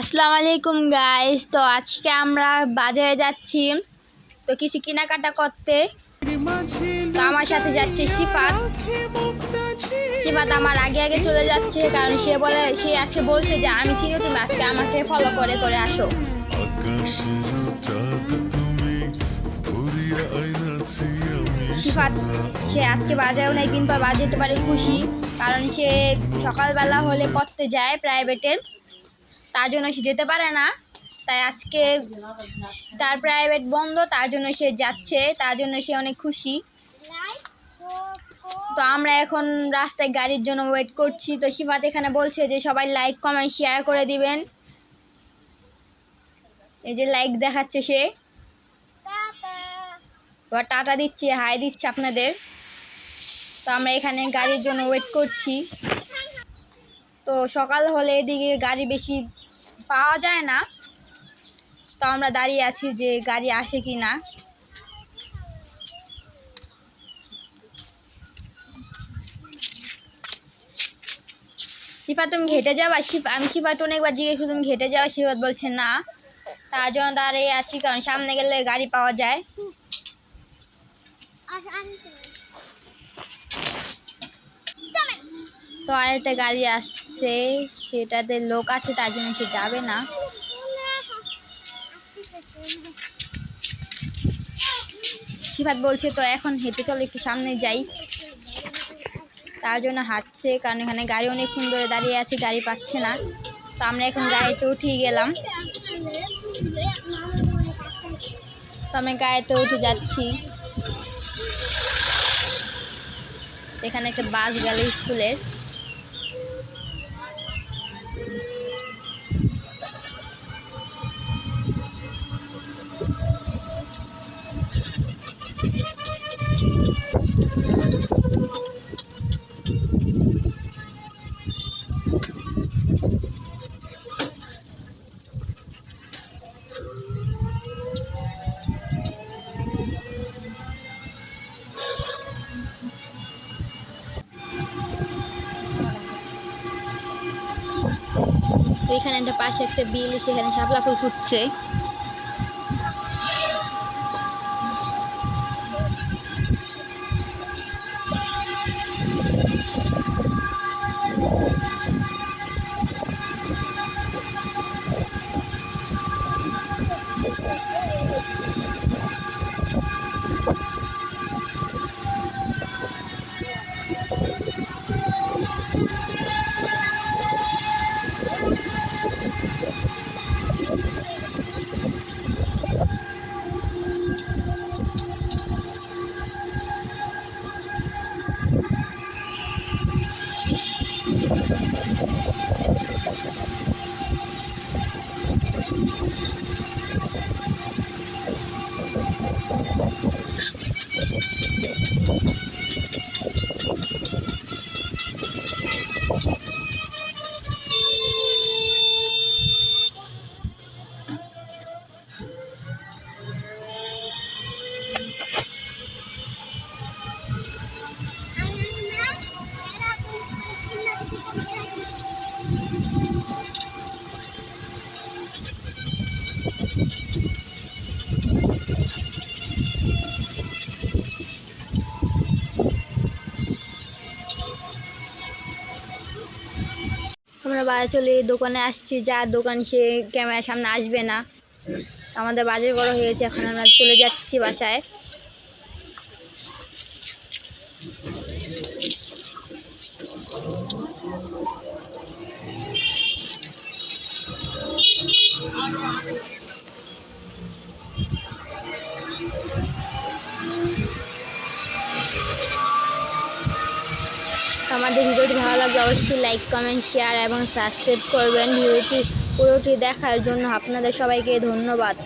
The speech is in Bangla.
আসসালামু আলাইকুম গাইস তো আজকে আমরা বাজারে যাচ্ছি। তো কিছু কেনাকাটা করতে। তো আমার সাথে যাচ্ছে শিফাত। শিফাত আমার আগে আগে চলে যাচ্ছে, কারণ সে বলে, সে আজকে বলছে যে, আমি চিনি, তুমি আজকে আমাকে ফলো করে করে আসো। শিফাত, সে আজকে বাজারেও না একদিন পর বাজারে যেতে পারে, খুশি। কারণ সে সকালবেলা হলে পড়তে যায় প্রাইভেটে তার জন্য সে যেতে পারে না। তাই আজকে তার প্রাইভেট বন্ধ, তার জন্য সে যাচ্ছে, তার জন্য সে অনেক খুশি। তো আমরা এখন রাস্তায় গাড়ির জন্য ওয়েট করছি। তো শিফাত এখানে বলছে যে, সবাই লাইক কমেন্ট শেয়ার করে দিবেন। এই যে লাইক দেখাচ্ছে সে। এবার টাটা দিচ্ছে হাই দিচ্ছে আপনাদের। তো আমরা এখানে গাড়ির জন্য ওয়েট করছি। তো সকাল হলে এদিকে গাড়ি বেশি পাওয়া যায় না। তো আমরা দাঁড়িয়ে আছি যে গাড়ি আসে কি না। শিফা, তুমি ঘেটে যাবা? শিফা, আমি শিফাট অনেকবার জিজ্ঞেস তুমি ঘেটে যাওয়া শিফাত বলছে, না। তার জন্য দাঁড়িয়ে আছি, কারণ সামনে গেলে গাড়ি পাওয়া যায়। তো আরেকটা গাড়ি আসছে। সেটাতে লোক আছে, তার জন্য সে যাবে না। শিফাত বলছে, তো এখন হেঁটে চলো, একটু সামনে যাই। তার জন্য হাঁটছে, কারণ এখানে গাড়ি অনেকক্ষণ ধরে দাঁড়িয়ে আছে, গাড়ি পাচ্ছে না। তো আমরা এখন গাড়িতে উঠেই গেলাম। তো আমরা গাড়িতে উঠে যাচ্ছি। এখানে একটা বাস গেল স্কুলের। তো এখানে একটা পাশে একটা বিল সেখানে শাপলা ফুল ফুটছে। বাজার চলে দোকানে আসছি, যা দোকান সে ক্যামেরার সামনে আসবে না। আমাদের বাজার বড় হয়েছে এখন আমরা চলে যাচ্ছি বাসায়। আমাদের ভিডিওটি ভালো লাগলে অবশ্যই লাইক কমেন্ট শেয়ার এবং সাবস্ক্রাইব করবেন। ভিডিওটি পুরোটি দেখার জন্য আপনাদের সবাইকে ধন্যবাদ।